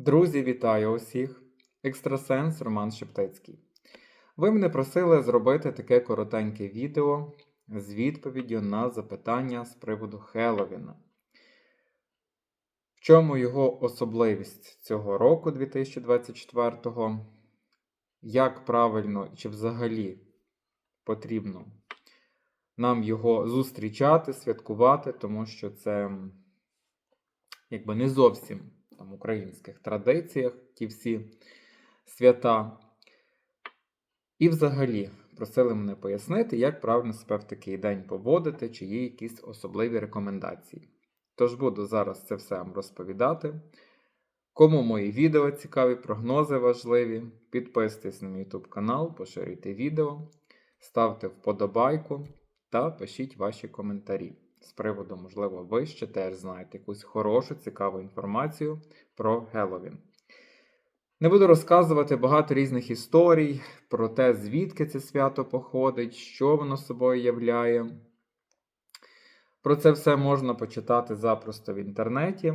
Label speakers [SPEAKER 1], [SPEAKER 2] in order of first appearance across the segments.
[SPEAKER 1] Друзі, вітаю усіх! Екстрасенс Роман Шептицький. Ви мене просили зробити таке коротеньке відео з відповіддю на запитання з приводу Хеллоуіна. В чому його особливість цього року 2024-го? Як правильно чи взагалі потрібно нам його зустрічати, святкувати, тому що це якби не зовсім там, українських традиціях ті всі свята. І взагалі просили мене пояснити, як правильно себе в такий день поводити, чи є якісь особливі рекомендації. Тож буду зараз це все вам розповідати. Кому мої відео цікаві, прогнози важливі, підписуйтесь на мій YouTube канал, поширюйте відео, ставте вподобайку та пишіть ваші коментарі. З приводу, можливо, ви ще теж знаєте якусь хорошу, цікаву інформацію про Геловін. Не буду розказувати багато різних історій про те, звідки це свято походить, що воно собою являє. Про це все можна почитати запросто в інтернеті.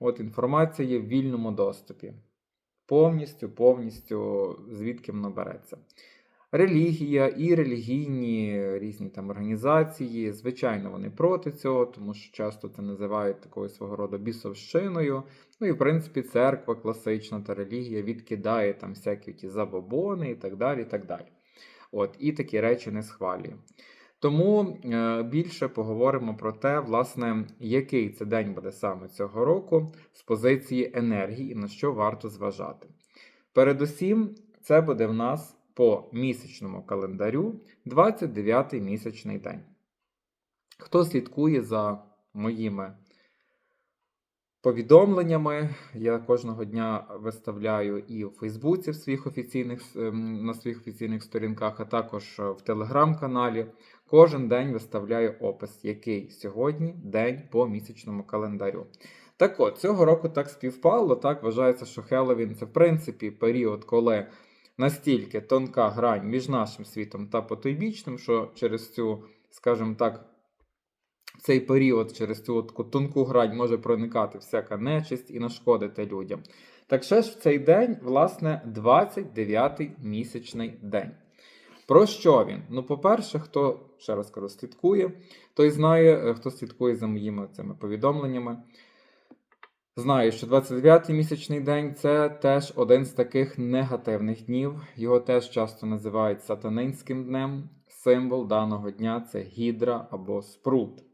[SPEAKER 1] От інформація є в вільному доступі. Повністю, повністю, звідки воно береться. Релігія і релігійні різні там організації, звичайно, вони проти цього, тому що часто це називають такою свого роду бісовщиною. Ну і в принципі церква класична та релігія відкидає там всякі ті забобони і так далі. І так далі. От, І такі речі не схвалює. Тому е, більше поговоримо про те, власне, який це день буде саме цього року з позиції енергії і на що варто зважати. Передусім, це буде в нас по місячному календарю 29-й місячний день. Хто слідкує за моїми повідомленнями, я кожного дня виставляю і в Фейсбуці в своїх офіційних, ем, на своїх офіційних сторінках, а також в телеграм-каналі. Кожен день виставляю опис, який сьогодні день по місячному календарю. Так от, цього року так співпало. Так вважається, що Хеллоуін це в принципі період, коли настільки тонка грань між нашим світом та потойбічним, що через цю, скажімо так, цей період через цю таку тонку грань може проникати всяка нечисть і нашкодити людям. Так ще ж в цей день, власне, 29-й місячний день. Про що він? Ну, по-перше, хто ще раз кажу, слідкує, той знає, е, хто слідкує за моїми цими повідомленнями. Знаю, що 29-й місячний день це теж один з таких негативних днів. Його теж часто називають сатанинським днем. Символ даного дня це гідра або спрут.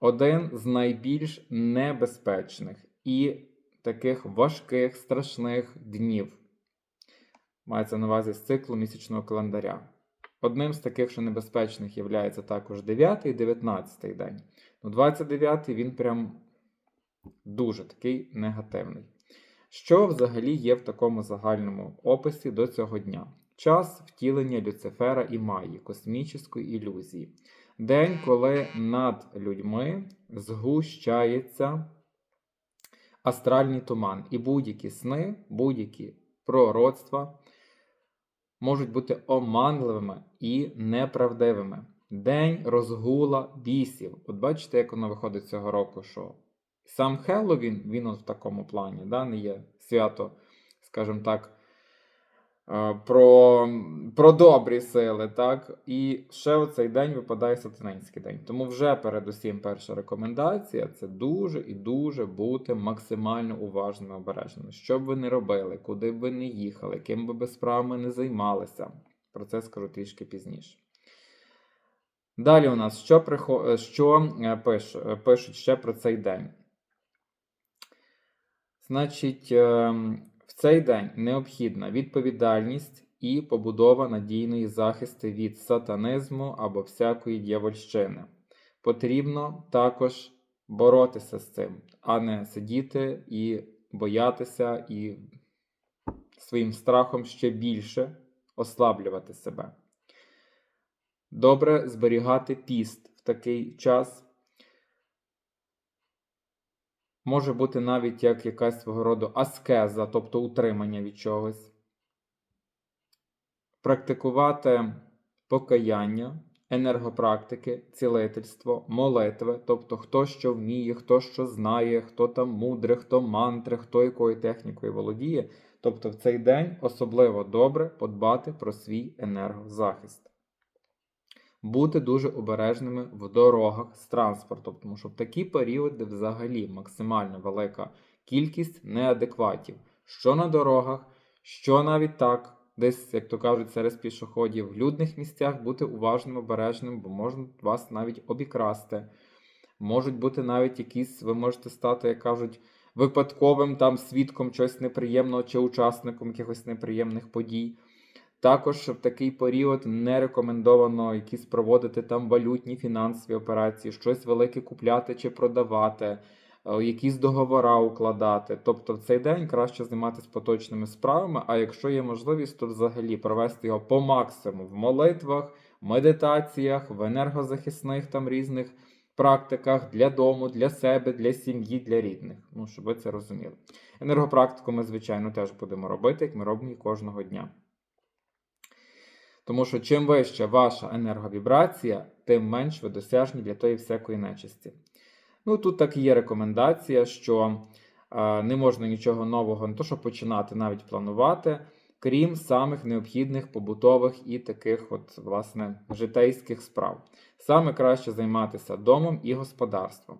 [SPEAKER 1] Один з найбільш небезпечних і таких важких, страшних днів. Мається на увазі з циклу місячного календаря. Одним з таких, що небезпечних, є також 9 і 19 день. Ну, 29 він прям дуже такий негативний. Що взагалі є в такому загальному описі до цього дня? Час втілення Люцифера і Майї, космічної ілюзії. День, коли над людьми згущається астральний туман. І будь-які сни, будь-які пророцтва можуть бути оманливими і неправдивими. День розгула бісів. От бачите, як воно виходить цього року, що сам Хеллоуін, він от в такому плані, да, не є свято, скажімо так, е, про про добрі сили. так, І ще оцей день випадає сатанинський день. Тому вже передусім перша рекомендація це дуже і дуже бути максимально уважними обережними. Що б ви не робили, куди б ви не їхали, ким би без справами не займалися. Про це скажу трішки пізніше. Далі у нас що прихо... що е, пиш... пишуть ще про цей день. Значить, ем, в цей день необхідна відповідальність і побудова надійної захисту від сатанизму або всякої дьявольщини. Потрібно також боротися з цим, а не сидіти і боятися і своїм страхом ще більше ослаблювати себе. Добре зберігати піст в такий час може бути навіть як якась свого роду аскеза, тобто утримання від чогось. Практикувати покаяння, енергопрактики, цілительство, молитви, тобто хто що вміє, хто що знає, хто там мудре, хто мантри, хто якою технікою володіє. Тобто в цей день особливо добре подбати про свій енергозахист. Бути дуже обережними в дорогах з транспортом, тому що в такі періоди взагалі максимально велика кількість неадекватів, що на дорогах, що навіть так, десь, як то кажуть, серед пішоходів, в людних місцях бути уважним, обережним, бо можуть вас навіть обікрасти. Можуть бути навіть якісь, ви можете стати, як кажуть, випадковим там свідком чогось неприємного чи учасником якихось неприємних подій. Також в такий період не рекомендовано якісь проводити там валютні фінансові операції, щось велике купляти чи продавати, е, якісь договора укладати. Тобто в цей день краще займатися поточними справами, а якщо є можливість, то взагалі провести його по максимуму в молитвах, медитаціях, в енергозахисних там різних практиках для дому, для себе, для сім'ї, для рідних. Ну, щоб ви це розуміли. Енергопрактику ми, звичайно, теж будемо робити, як ми робимо її кожного дня. Тому що чим вища ваша енерговібрація, тим менш ви досяжні для тої всякої нечисті. Ну, тут так і є рекомендація, що е, не можна нічого нового, не то, що починати, навіть планувати, крім самих необхідних побутових і таких, от, власне, житейських справ. Саме краще займатися домом і господарством.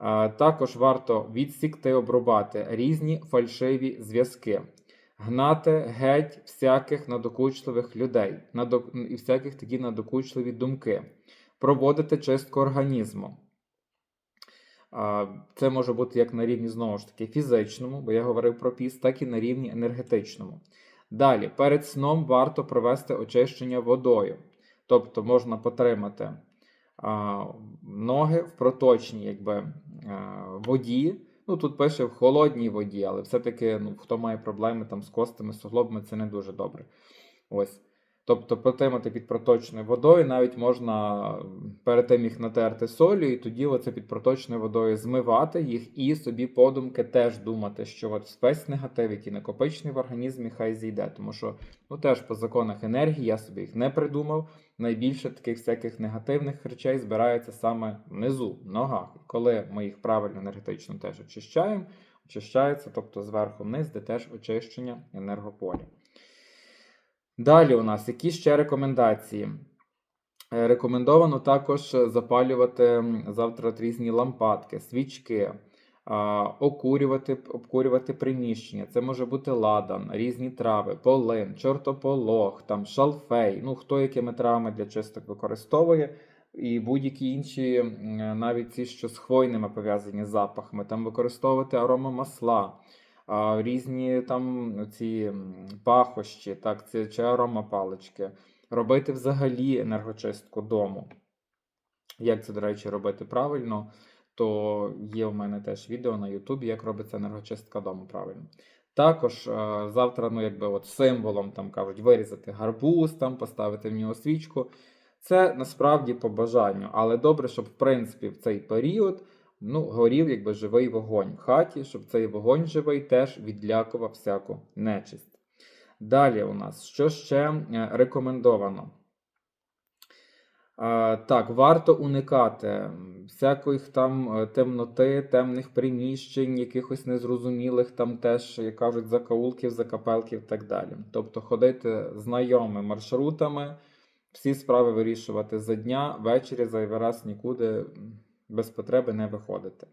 [SPEAKER 1] Е, також варто відсікти обрубати різні фальшиві зв'язки гнати геть всяких надокучливих людей, надо... і всяких такі надокучливі думки, проводити чистку організму. Це може бути як на рівні знову ж таки фізичному, бо я говорив про піст, так і на рівні енергетичному. Далі, перед сном варто провести очищення водою. Тобто можна потримати а, ноги в проточній якби, а, воді, Ну, тут пише в холодній воді, але все-таки, ну, хто має проблеми там з костами, суглобами, це не дуже добре. Ось. Тобто потримати під проточною водою, навіть можна перед тим їх натерти солью, і тоді оце під проточною водою змивати їх і собі подумки теж думати, що от весь негатив, який накопичений в організмі, хай зійде. Тому що ну теж по законах енергії я собі їх не придумав. Найбільше таких всяких негативних речей збирається саме внизу, в ногах. Коли ми їх правильно енергетично теж очищаємо, очищається, тобто зверху вниз, де теж очищення енергополя. Далі у нас які ще рекомендації? Е, рекомендовано також запалювати завтра різні лампадки, свічки, окурювати обкурювати приміщення. Це може бути ладан, різні трави, полин, чортополох, там, шалфей, ну хто якими травами для чисток використовує. І будь-які інші, навіть ці, що з хвойними пов'язані запахами, там використовувати аромамасла різні там ці пахощі, так, це чи аромапалички, робити взагалі енергочистку дому. Як це, до речі, робити правильно, то є у мене теж відео на Ютубі, як робиться енергочистка дому правильно. Також завтра, ну, якби от символом там кажуть, вирізати гарбуз, там, поставити в нього свічку. Це насправді по бажанню, але добре, щоб в принципі в цей період ну, горів якби живий вогонь в хаті, щоб цей вогонь живий теж відлякував всяку нечисть. Далі у нас що ще е, рекомендовано? Так, варто уникати всяких там е, темноти, темних приміщень, якихось незрозумілих там теж, як кажуть, закаулків, закапелків і так далі. Тобто ходити знайомими маршрутами, всі справи вирішувати за дня, ввечері зайвий раз нікуди без потреби не виходити.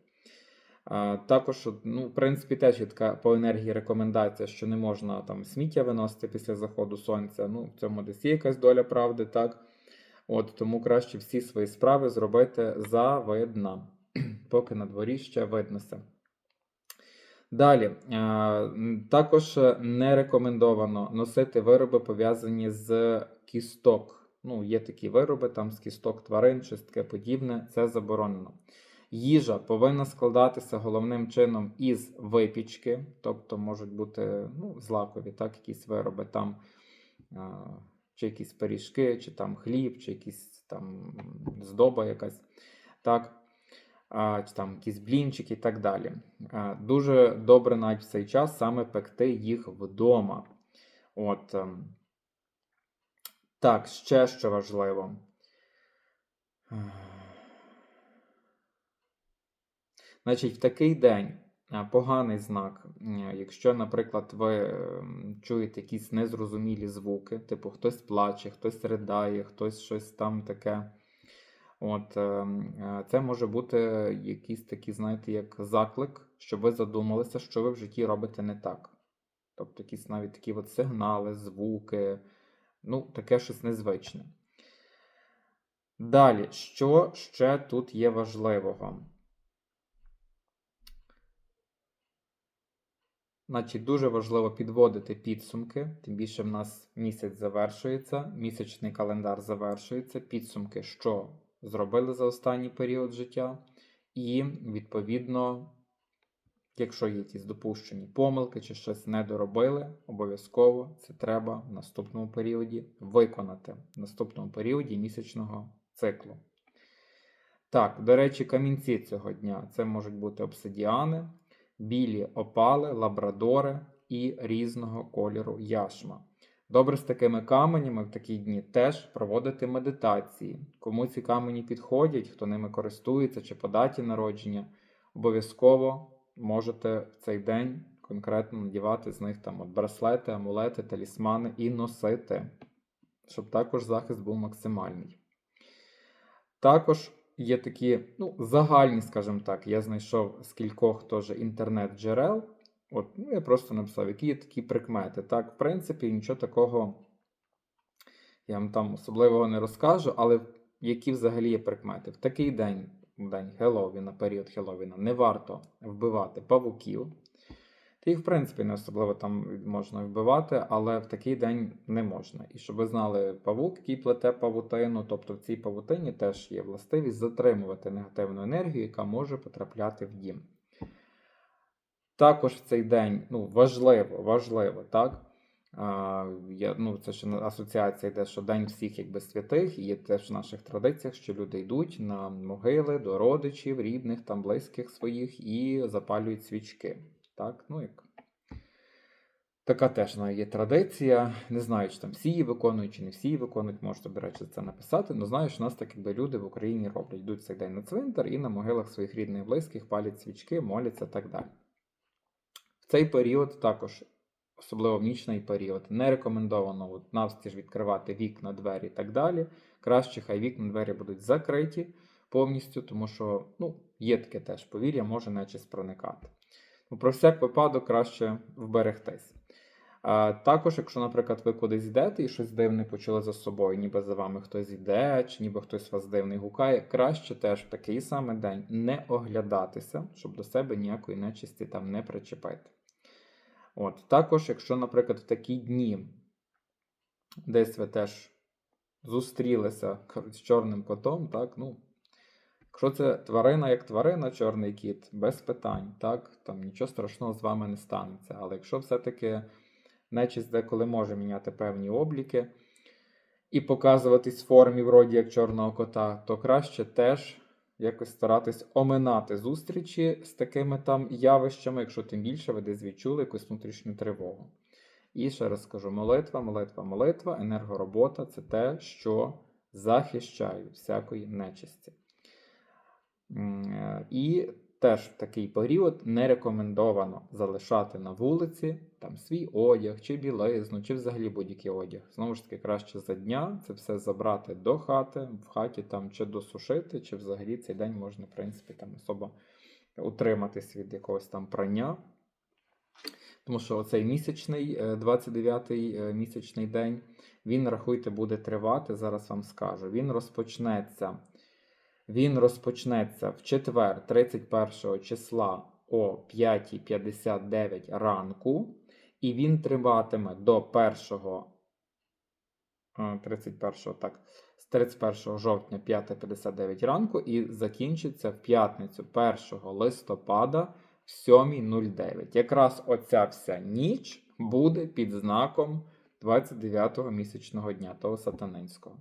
[SPEAKER 1] Також, ну, в принципі, теж є така по енергії рекомендація, що не можна там сміття виносити після заходу сонця. Ну, в цьому десь є якась доля правди, так? От, Тому краще всі свої справи зробити завидна, поки на дворі ще виднося. Далі, також не рекомендовано носити вироби, пов'язані з кісток. Ну, є такі вироби там з кісток тварин, щось таке подібне, це заборонено. Їжа повинна складатися головним чином із випічки, тобто можуть бути ну, злакові, так, якісь вироби, там, а, чи якісь пиріжки, чи там хліб, чи якісь там здоба якась, так, а, чи там якісь блінчики і так далі. А, дуже добре навіть в цей час саме пекти їх вдома. От, ем, так, ще що важливо. Значить, в такий день е, поганий знак. Е, Якщо, наприклад, ви ем, чуєте якісь незрозумілі звуки, типу хтось плаче, хтось ридає, хтось щось там таке. От, ем, е, це може бути якийсь такий, знаєте, як заклик, щоб ви задумалися, що ви в житті робите не так. Тобто якісь навіть такі от сигнали, звуки, ну, таке щось незвичне. Далі, що ще тут є важливого? Значить, дуже важливо підводити підсумки, тим більше в нас місяць завершується, місячний календар завершується, підсумки, що зробили за останній період життя, і, відповідно, якщо є якісь допущені помилки чи щось не доробили, обов'язково це треба в наступному періоді виконати, в наступному періоді місячного циклу. Так, до речі, камінці цього дня це можуть бути обсидіани білі опали, лабрадори і різного кольору яшма. Добре з такими каменями в такі дні теж проводити медитації. Кому ці камені підходять, хто ними користується чи по даті народження, обов'язково можете в цей день конкретно надівати з них там от браслети, амулети, талісмани і носити, щоб також захист був максимальний. Також є такі ну, загальні, скажімо так, я знайшов з кількох теж інтернет-джерел. От, ну, Я просто написав, які є такі прикмети. Так, в принципі, нічого такого я вам там особливого не розкажу, але які взагалі є прикмети. В такий день, в день Хелловіна, період Хелловіна, не варто вбивати павуків. Їх, в принципі, не особливо там можна вбивати, але в такий день не можна. І щоб ви знали павук, який плете павутину, тобто в цій павутині теж є властивість затримувати негативну енергію, яка може потрапляти в дім. Також в цей день ну, важливо, важливо, так? Я, ну, Це ще асоціація йде, що День всіх якби святих, і є теж в наших традиціях, що люди йдуть на могили до родичів, рідних, там близьких своїх і запалюють свічки. Так, ну як. Така теж є традиція. Не знаю, чи там всі її виконують, чи не всі її виконують, можете, до речі, це написати. але знаю, що у нас так якби люди в Україні роблять. Йдуть цей день на цвинтар і на могилах своїх рідних близьких палять свічки, моляться і так далі. В цей період також, особливо в нічний період, не рекомендовано навстіж відкривати вікна, двері і так далі. Краще, хай вікна, двері будуть закриті повністю, тому що ну, є таке теж повір'я, може нечисть проникати. Ну, Про всяк випадок краще вберегтись. Також, якщо, наприклад, ви кудись йдете і щось дивне почули за собою, ніби за вами хтось йде, чи ніби хтось вас дивний гукає, краще теж в такий самий день не оглядатися, щоб до себе ніякої нечисті там не причепити. От. Також, якщо, наприклад, в такі дні десь ви теж зустрілися з чорним котом, так, ну, Якщо це тварина як тварина, чорний кіт, без питань, так, там нічого страшного з вами не станеться. Але якщо все-таки нечисть деколи може міняти певні обліки і показуватись в формі вроді як чорного кота, то краще теж якось старатись оминати зустрічі з такими там явищами, якщо тим більше ви десь відчули якусь внутрішню тривогу. І ще раз скажу: молитва, молитва, молитва, енергоробота це те, що захищає всякої нечисті. Е, і теж в такий період не рекомендовано залишати на вулиці там свій одяг, чи білизну, чи взагалі будь-який одяг. Знову ж таки, краще за дня це все забрати до хати, в хаті там чи досушити, чи взагалі цей день можна, в принципі, там особо утриматись від якогось там прання. Тому що оцей місячний, 29-й е, місячний день, він, рахуйте, буде тривати, зараз вам скажу. Він розпочнеться він розпочнеться в четвер, 31 числа о 5.59 ранку, і він триватиме до 1 31 так, з 31 жовтня 5.59 ранку і закінчиться в п'ятницю 1 листопада в 7.09. Якраз оця вся ніч буде під знаком 29-го місячного дня того сатанинського.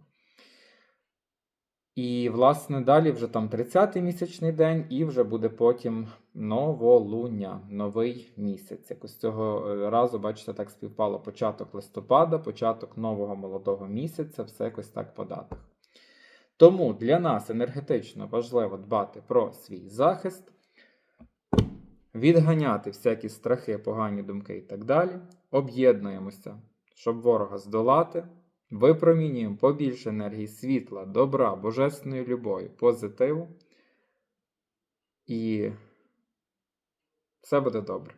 [SPEAKER 1] І, власне, далі вже там 30-й місячний день, і вже буде потім новолуння, новий місяць. Якось цього е, разу, бачите, так співпало початок листопада, початок нового молодого місяця, все якось так по датах. Тому для нас енергетично важливо дбати про свій захист, відганяти всякі страхи, погані думки і так далі. Об'єднуємося, щоб ворога здолати. Випромінюємо побільше енергії світла, добра, божественної любові, позитиву. І все буде добре.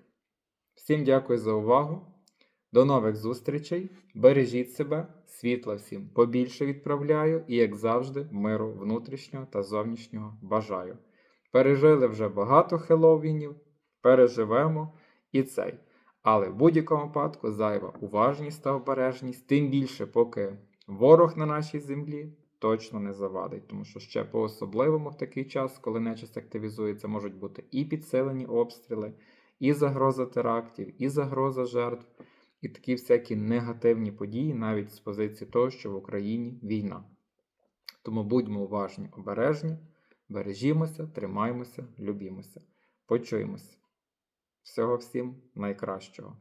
[SPEAKER 1] Всім дякую за увагу. До нових зустрічей. Бережіть себе, світла всім побільше відправляю і, як завжди, миру внутрішнього та зовнішнього бажаю. Пережили вже багато хеллоуінів, переживемо і цей. Але в будь-якому випадку зайва уважність та обережність, тим більше, поки ворог на нашій землі точно не завадить, тому що ще по-особливому в такий час, коли нечисть активізується, можуть бути і підсилені обстріли, і загроза терактів, і загроза жертв, і такі всякі негативні події, навіть з позиції того, що в Україні війна. Тому будьмо уважні, обережні, бережімося, тримаймося, любімося. Почуємося. Всього всім найкращого.